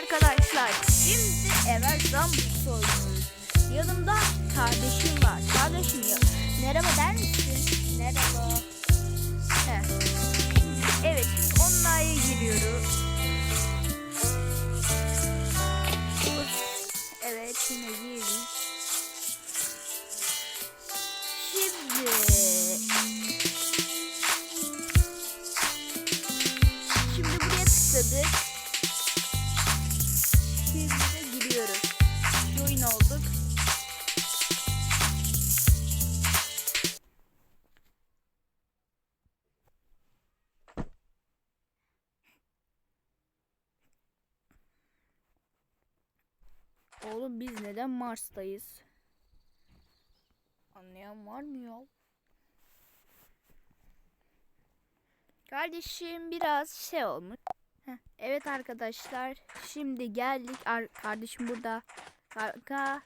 arkadaşlar. Şimdi Ever Zambus oynuyoruz. Yanımda kardeşim var. Kardeşim ya. Merhaba der misin? Merhaba. Heh. Evet onunla giriyoruz. Evet yine girdik. Şimdi biz neden Mars'tayız? Anlayan var mı ya? Kardeşim biraz şey olmuş. Heh, evet arkadaşlar şimdi geldik. Ar- kardeşim burada. Kanka.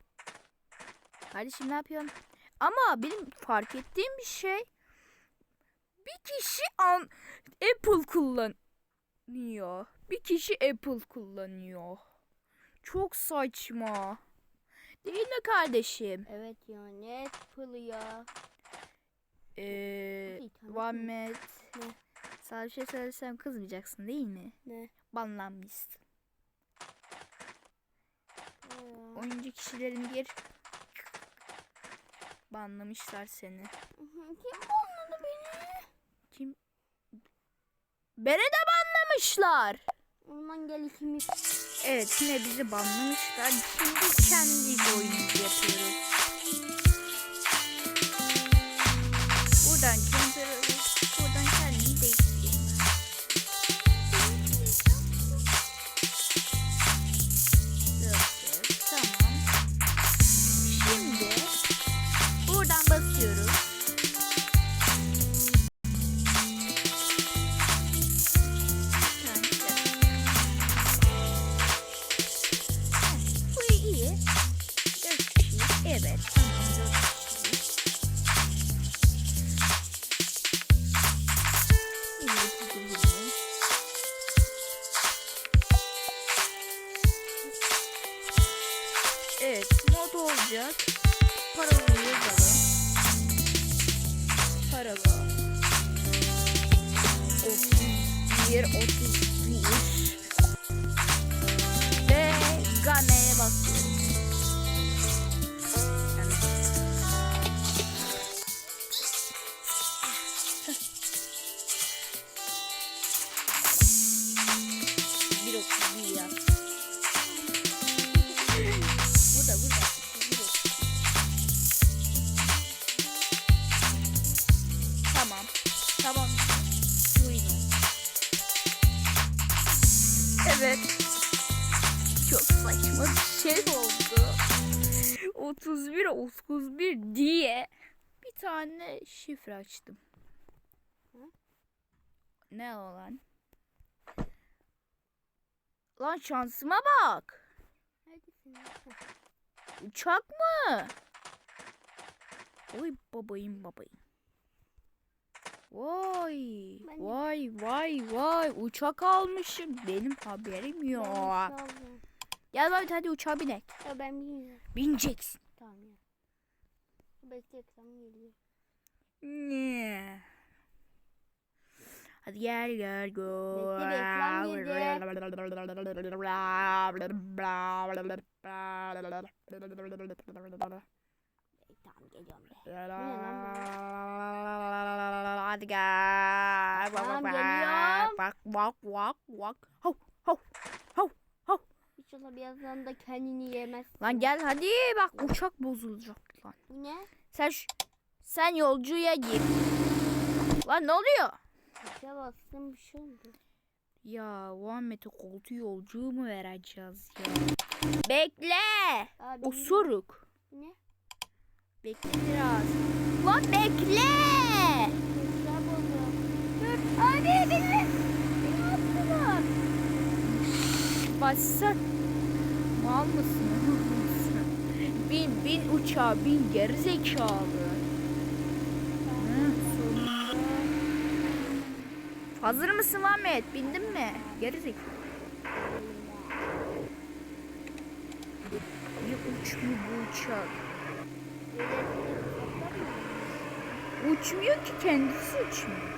Kardeşim ne yapıyorsun? Ama benim fark ettiğim bir şey. Bir kişi an Apple kullanıyor. Bir kişi Apple kullanıyor. Çok saçma. Değil mi kardeşim? Evet ya ne Apple ya. Ee, tamam. Muhammed. Ne? Sana bir şey söylesem kızmayacaksın değil mi? Ne? Banlanmışsın. Ya. Oyuncu kişilerini gir. Banlamışlar seni. Kim banladı beni? Kim? Beni de banlamışlar. Ondan gel ikimiz. Evet yine bizi banlamışlar. Şimdi kendi oyunumuzu yapıyoruz. 31 31 Evet. Çok saçma bir şey oldu. 31 31 diye bir tane şifre açtım. Ne o lan? Şansıma bak. Uçak mı? Oy babayım babayım. Vay. Ben Vay vay vay. Uçak almışım. Benim haberim yok. Gel Mehmet hadi uçağa binek. Ya ben bilmiyorum. Bineceksin. Tamam ya. Bekle ekran geliyor. Hadi gel gel go. Bekle, reklam E, tamam geliyorum be. Hadi gel. Tamam, bak geliyorum. bak bak bak bak. Hav hav hav hav. İnşallah birazdan da kendini yemez. Lan gel hadi bak uçak bozulacak lan. Bu ne? Sen şu- sen yolcuya gir. Lan ne oluyor? Şey bastım bir şey oldu. Ya Muhammed'e koltuğu yolcuyu mu vereceğiz ya? Bekle. Abi, Osuruk. Ne? Bekle biraz. Lan bekle. Dur. Abi beni. Beni attılar. Başsan. Mal mısın? bin bin uçağa bin gerizekalı. Hı, sonunda. Hazır mısın Ahmet? Bindin mi? Gerizekalı. Bir uçmuyor bu uçak. Uçmuyor ki kendisi uçmuyor.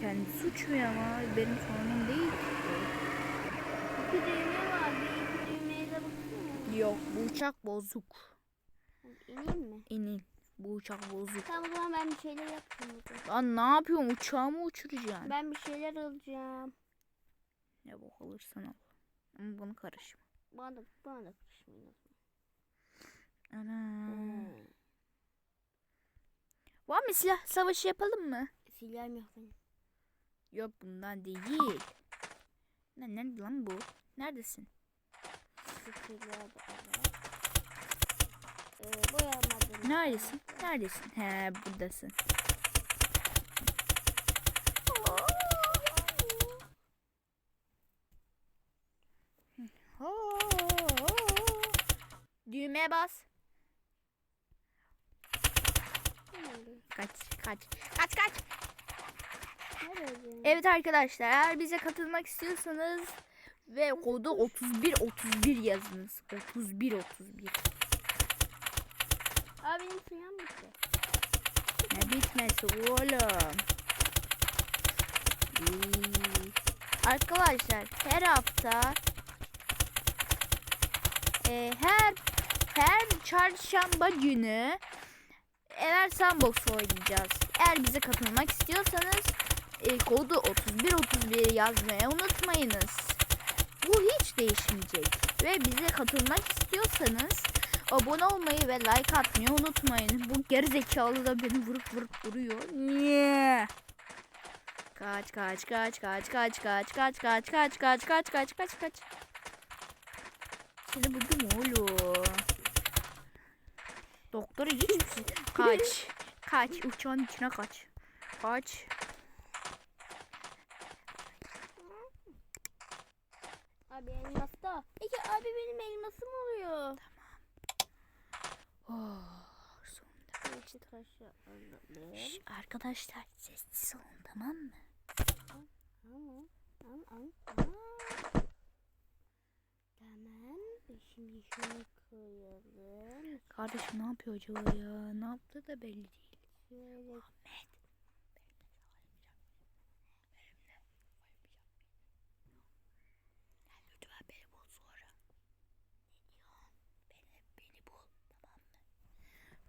Kendisi uçmuyor ama benim sorunum değil. iki düğme var. Bir iki düğmeye de baksana. Yok bu uçak bozuk. İneyim mi? İnin. Bu uçak bozuk. Tamam o zaman ben bir şeyler yapacağım. Lan ne yapıyorsun? Uçağımı uçuracaksın. Ben bir şeyler alacağım. Ne bok alırsan al. Ama bunu karışma. Bana da, bana da kışmayın. Ana. Hmm. Var mı silah savaşı yapalım mı? Silahım yok benim. Yok bundan değil. Ne nerede lan bu? Neredesin? Ee. Neredesin? Neredesin? He buradasın. Düğmeye bas. Kaç kaç. Kaç kaç. Evet arkadaşlar eğer bize katılmak istiyorsanız ve kodu 31 31 yazınız. 31 31. Aa benim suyum bitti. Ne bitmesi oğlum. İyi. Arkadaşlar her hafta e, her her çarşamba günü Eğer Sandbox oynayacağız. Eğer bize katılmak istiyorsanız e, kodu 31 31 yazmayı unutmayınız. Bu hiç değişmeyecek. Ve bize katılmak istiyorsanız abone olmayı ve like atmayı unutmayın. Bu gerizekalı da beni vurup vurup vuruyor. Niye? Kaç kaç kaç kaç kaç kaç kaç kaç kaç kaç kaç kaç kaç kaç. Seni buldum oğlum. Doktora hiçbir şey. Kaç. Kaç. Uçağın içine kaç. Kaç. Abi elmasta. Peki abi benim elmasım oluyor. Oh, sonunda. İki taşı alalım. Şş, arkadaşlar sessiz olun tamam mı? Tamam. Tamam. Tamam. Tamam. Tamam. Şimdi şunu koyalım. Kardeşim ne yapıyor acaba ya? Ne yaptı da belli değil. Şöyle Ahmet.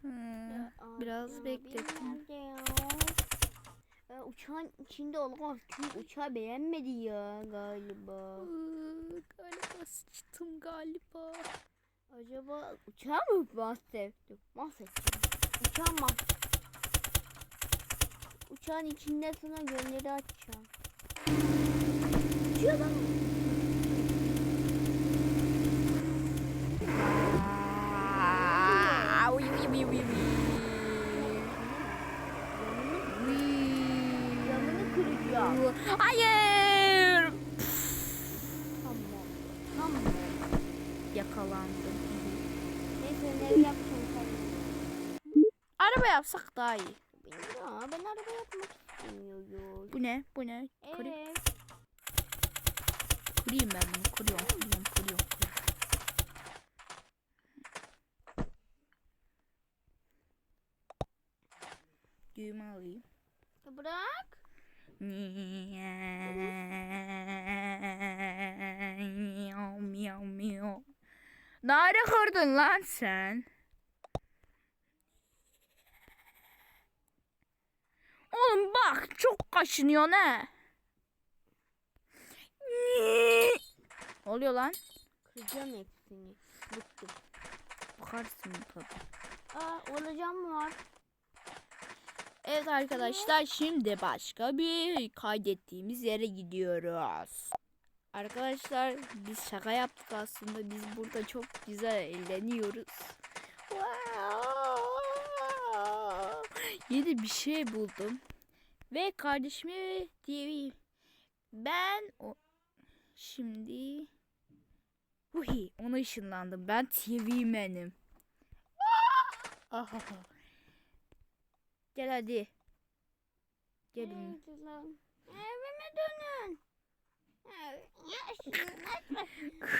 Ya Hmm, biraz ya, benim nerede ya? Ya uçağın içinde olamaz çünkü uçağı beğenmedi ya galiba. Iı, Galiba sıçtım galiba. Acaba uçağı mı mahvettim? Mahvettim. Uçağı mah... Uçağın içinde sana gönderi açacağım. Uçuyor lan. Aa, uy, uy, uy, uy, uy. Uy. Camını kıracağım. Hayır. Tamam. Tamam. Yakalandım. Neyse ne yapacağım sen? Araba yapsak daha iyi. Ya ben araba yapmak istemiyorum. Bu ne? Bu ne? Kırayım, Evet. kırayım ben bunu. Kırıyorum, kırıyorum, kırıyorum. kırıyorum. Düğme alayım. Bırak. Miyav miyav miyav. Nerede kırdın lan sen? Oğlum bak çok kaşınıyor ne? Ne oluyor lan? Kıracağım hepsini. Bıktım. Bakarsın tabii. Aa olacağım var. Evet arkadaşlar şimdi başka bir kaydettiğimiz yere gidiyoruz. Arkadaşlar biz şaka yaptık aslında. Biz burada çok güzel eğleniyoruz. Yeni bir şey buldum. Ve kardeşime diye ben o şimdi Uhi, ona ışınlandım. Ben TV'menim. Aha. Gel hadi. Gelin. Evime dönün.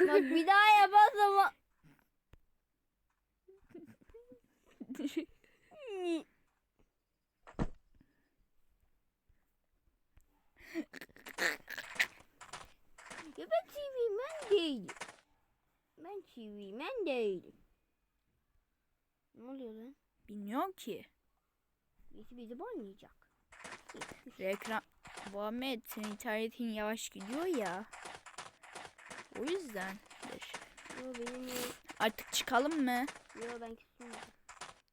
Bak bir daha yaparsam Ya ben çivimen değilim. Ben çivimen değilim. Ne oluyor lan? Bilmiyorum ki. Birisi bizi banlayacak. Reklam. Muhammed senin internetin yavaş gidiyor ya. O yüzdendir. Yo benim Artık çıkalım mı? yo ben küstüm.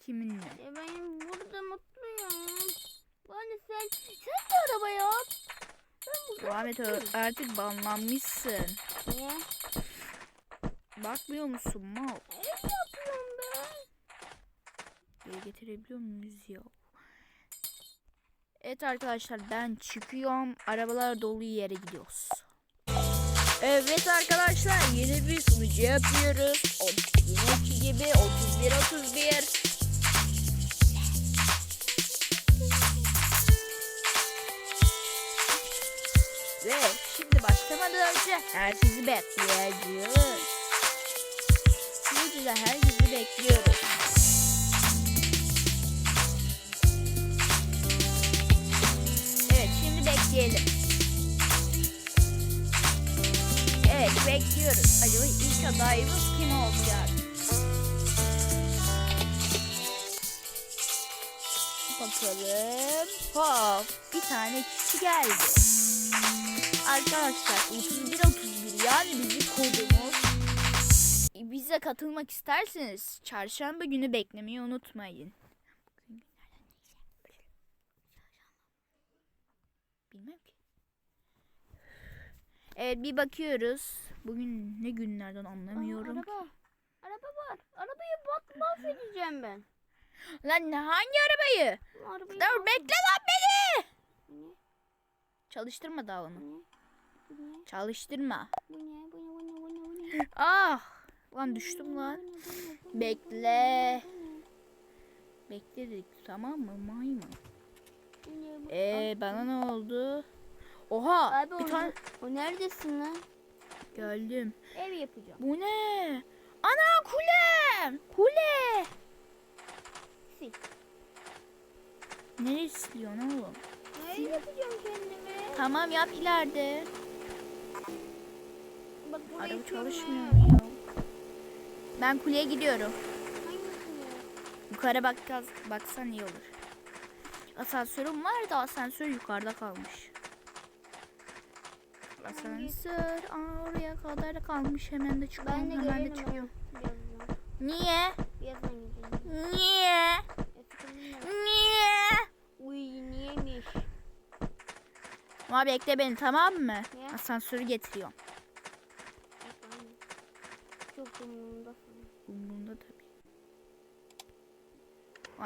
Kiminle? Ya ben burada mutluyum. Bana sen sen de araba yap. Mutluyum. artık banlanmışsın. Niye? Bakmıyor musun mal? Ev yapıyorum ben. Geri getirebiliyor muyuz ya? Evet arkadaşlar ben çıkıyorum. Arabalar dolu yere gidiyoruz. Evet arkadaşlar yeni bir sunucu yapıyoruz. O, yine gibi 31 31. önce herkesi bekliyoruz. Sunucuda herkesi bekliyoruz. Evet şimdi bekleyelim. Evet bekliyoruz. Acaba ilk adayımız kim olacak? Bakalım. Hop bir tane kişi geldi. Arkadaşlar 31 31 yani bizim kodumuz. Bize katılmak isterseniz çarşamba günü beklemeyi unutmayın. Bilmem ki. Evet bir bakıyoruz. Bugün ne günlerden anlamıyorum. Aa, araba. Araba var. Arabayı bak mahvedeceğim ben. Lan ne- hangi arabayı? Arabayı Dur bekle lan beni. Çalıştırma daha onu. Bu ne? Çalıştırma. Bu ne? Bu ne? Bu ne? Bu ne? Bu ne? Ah. Lan düştüm lan. Bekle. Bekledik tamam mı maymun? Ee bana ne oldu? Oha Abi bir tane O neredesin lan? geldim. Ev yapacağım. Bu ne? Ana kulem. Kule. Sil. Nereye siliyorsun oğlum? Ev yapacağım kendime. Tamam yap ileride. Bak burayı Araba çalışmıyor ya. Ben kuleye gidiyorum. Yukarı bak baksan iyi olur. Asansörüm var da asansör yukarıda kalmış. Asansör aa, oraya kadar kalmış. Hemen de çıkıyorum. Ben de hemen de çıkıyorum. Birazdan. Niye? Birazdan gideceğim. Niye? Niye? Uy niyemiş? Ama bekle beni tamam mı? Niye? Asansörü getiriyorum. Çok umurumda. Umurumda tabii.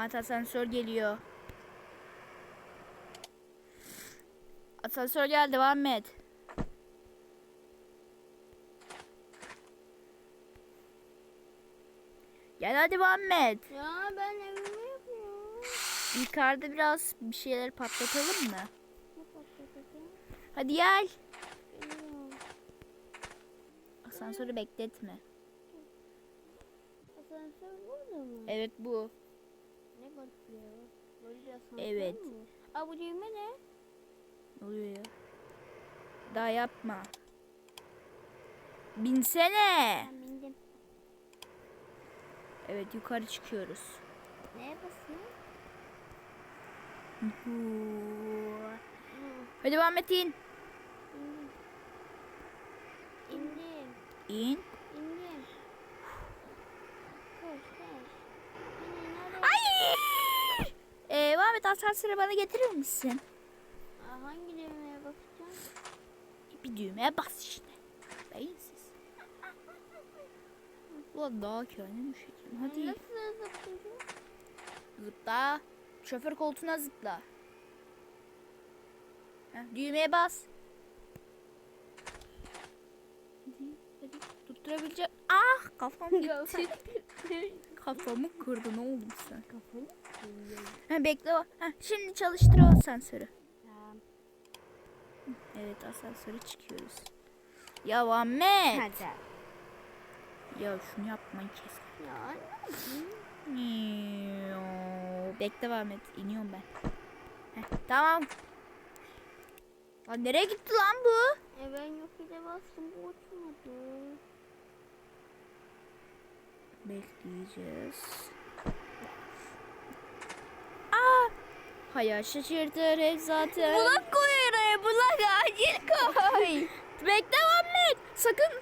Evet asansör geliyor. Asansör geldi devam et. Gel hadi et. Ya ben evimi yapıyorum. Yukarıda biraz bir şeyler patlatalım mı? Ne? Hadi gel. Asansörü bekletme. Mı? Evet bu. Ne garip ya. Böyle bir asansör Evet. mü? Aa bu düğme ne? Ne oluyor ya? Daha yapma. Binsene. Ben bindim. Evet yukarı çıkıyoruz. Neye basayım? Huu. Hı, Hadi et in. İndim. İndim. İn. İndim. Koş koş. Hani nerede? Hayır. Ee, Muhammed asansörü bana getirir misin? Aa, hangi düğmeye basacağım? Bir düğmeye bas işte. Beyinsiz. Ulan daha kendim düşeceğim. Hadi Nasıl zıplayacağım? zıpla. Şoför koltuğuna zıpla. Heh, düğmeye bas. Hadi, hadi. Tutturabileceğim. Ah kafam gitti. Kafamı kırdın oğlum sen. Kafanı kırıyorum. Ha, bekle o. Ha, şimdi çalıştır o asansörü. Tamam. Evet asansöre çıkıyoruz. Ya Ahmet. Hadi. Ya şunu yapmayı kes. Ya. Bekle Ahmet. iniyorum ben. Heh, tamam. Lan nereye gitti lan bu? E ben yok de bastım bu uçmadı. Bekleyeceğiz. Aa! Hayal şaşırtır hep zaten. Bulak koy oraya bulak acil koy. Bekle Ahmet. Sakın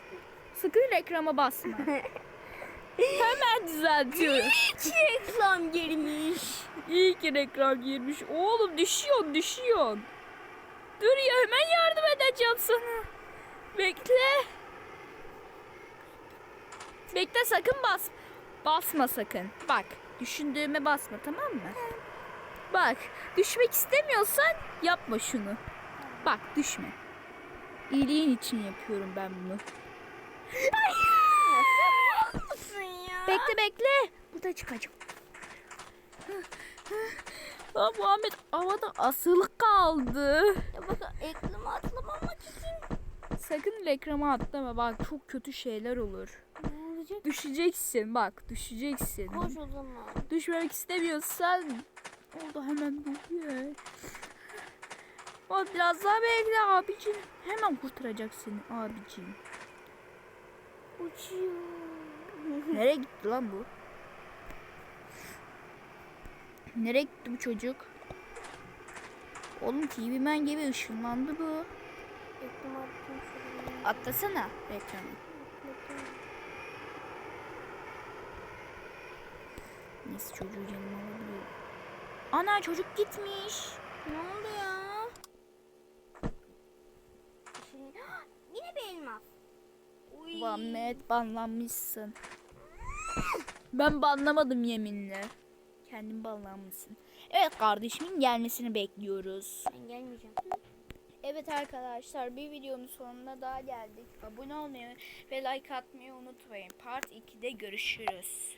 sakın reklama basma. Hemen düzeltiyorum. Hiç reklam girmiş. İyi ki reklam girmiş. Oğlum düşüyorsun düşüyorsun. Dur ya hemen yardım edeceğim sana. Bekle. Bekle sakın bas. Basma sakın. Bak düşündüğüme basma tamam mı? Bak düşmek istemiyorsan yapma şunu. Bak düşme. İyiliğin için yapıyorum ben bunu. Ya? Bekle bekle. Burada çıkacağım. Aa, Muhammed havada asılı kaldı. Ya bak ekleme atlamamak için. Sakın reklama atlama bak çok kötü şeyler olur. Ne olacak? Düşeceksin bak düşeceksin. Koş o zaman. Düşmemek istemiyorsan oldu hemen duruyor. O biraz daha bekle abicim. Hemen kurtaracak seni abicim. Uçuyor. Nereye gitti lan bu? Nereye gitti bu çocuk? Oğlum TV Man gibi ışınlandı bu. Atlasana reklamı. Neyse çocuğu canıma alabiliyor. Ana çocuk gitmiş. Ne oldu ya? Şimdi... Yine bir elmas. Uy. Muhammed banlanmışsın. Ben banlamadım yeminle. Kendin banlanmışsın. Evet kardeşimin gelmesini bekliyoruz. Ben gelmeyeceğim. Evet arkadaşlar bir videonun sonuna daha geldik. Abone olmayı ve like atmayı unutmayın. Part 2'de görüşürüz.